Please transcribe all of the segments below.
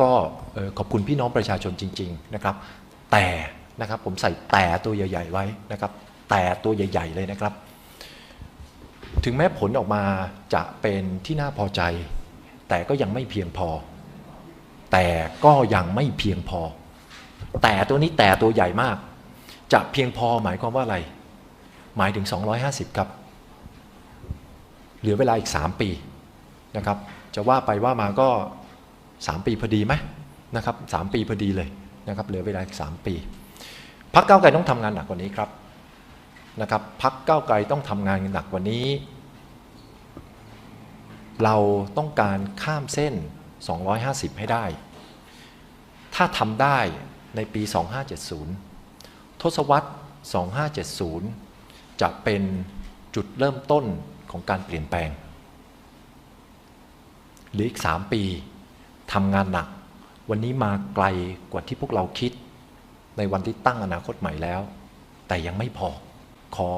ก็ขอบคุณพี่น้องประชาชนจริง ๆ นะครับ แต่นะครับผมใส่แต่ตัวใหญ่ ๆ ไว้นะครับ แต่ตัวใหญ่ ๆ เลยนะครับ ถึงแม้ผลออกมาจะเป็นที่น่าพอใจ แต่ก็ยังไม่เพียงพอ แต่ก็ยังไม่เพียงพอ แต่ตัวนี้แต่ตัวใหญ่มาก จะเพียงพอหมายความว่าอะไร หมายถึง 250 ครับ เหลือเวลาอีก 3 ปีนะครับ จะว่าไปว่ามาก็ 3 ปีพอดีไหมนะครับสามปีพอดีเลยนะครับเหลือเวลาอีก3ปีพักเก้าไกลต้องทำงานหนักกว่านี้ครับนะครับพักเก้าไกลต้องทำงานหนักกว่านี้ เราต้องการข้ามเส้น 250 ให้ได้ ถ้าทำได้ในปี 2570 ทศวรรษ 2570 จะเป็นจุดเริ่มต้นของการเปลี่ยนแปลงเหรืออีก 3 ปี ทำงานหนัก วันนี้มาไกลกว่าที่พวกเราคิด ในวันที่ตั้งอนาคตใหม่แล้ว แต่ยังไม่พอ ขอ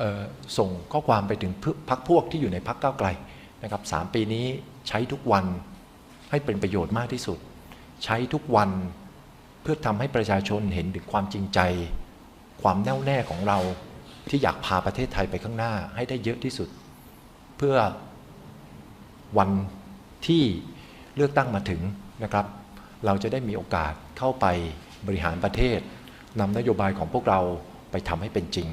ออส่งข้อความไปถึงพักพวกที่อยู่ในพักก้าวไกลนะครับสามปีนี้ใช้ทุกวันให้เป็นประโยชน์มากที่สุด ใช้ทุกวันเพื่อทำให้ประชาชนเห็นถึงความจริงใจ ความแน่วแน่ของเราที่อยากพาประเทศไทยไปข้างหน้าให้ได้เยอะที่สุด เพื่อวันที่ เลือกตั้งมาถึงนะครับ เราจะได้มีโอกาสเข้าไปบริหารประเทศนำนโยบายของพวกเราไปทำให้เป็นจริง